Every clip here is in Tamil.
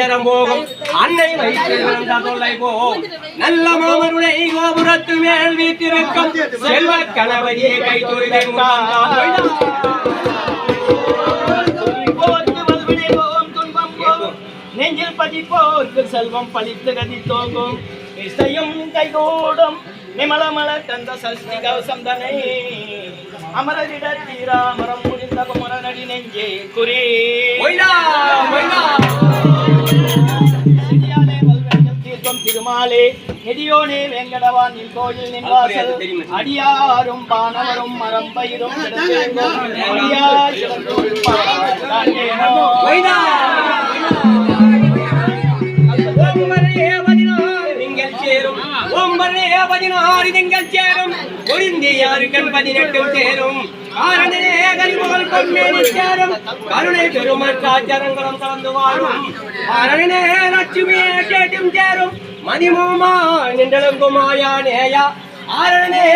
நேரம் போகும். அன்னை வைத்திருந்த தொல்லை போகும் நல்ல மாமருடைய கோபுரத்து மேல் வீட்டிருக்கும் செல்வ கணவரியை கை தொழிலை நெஞ்சில் பதிப்போர்க்கு செல்வம் பழித்து கதி தோங்கும் இசையும் கைகூடும். நிமலமல கந்த சஷ்டி கவசம் தனை. அமரவிட தீராமரம் முடிந்த குமரனடி நெஞ்சே குறி. செடியாலே திருமாலே நெடியோனே வெங்கடவான் நின் கோயில் நின்வாசல் அடியாரும் பானவரும் மரம் பயிரும். அடியார் சேரும் ஒன்பதே பதினாறு நீங்கள் சேரும். ஒருந்தியாறு கண் பதினெட்டும் சேரும். காரணனே கரிமோல் கொண்டேனி சேரும் கருணை பெருமல் காச்சரங்களும் கலந்து வாழும் காரணனே லட்சுமியே கேட்டும் சேரும் மதிமூமா நின்றலங்கும் மாயா நேயா ஆரணனே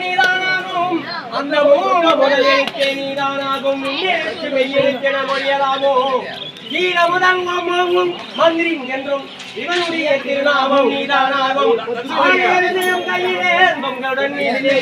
நீதானாகும் அந்த மூல முதல் எழுத்தே நீதானாகும். நேற்று மெய்யெழுத்தென மொழியலாமோ கீழ முதங்கும் மந்திரி என்றும் இவனுடைய திருநாமம் நீதானாகும் கையிலே பொங்கலுடன் நீதிலே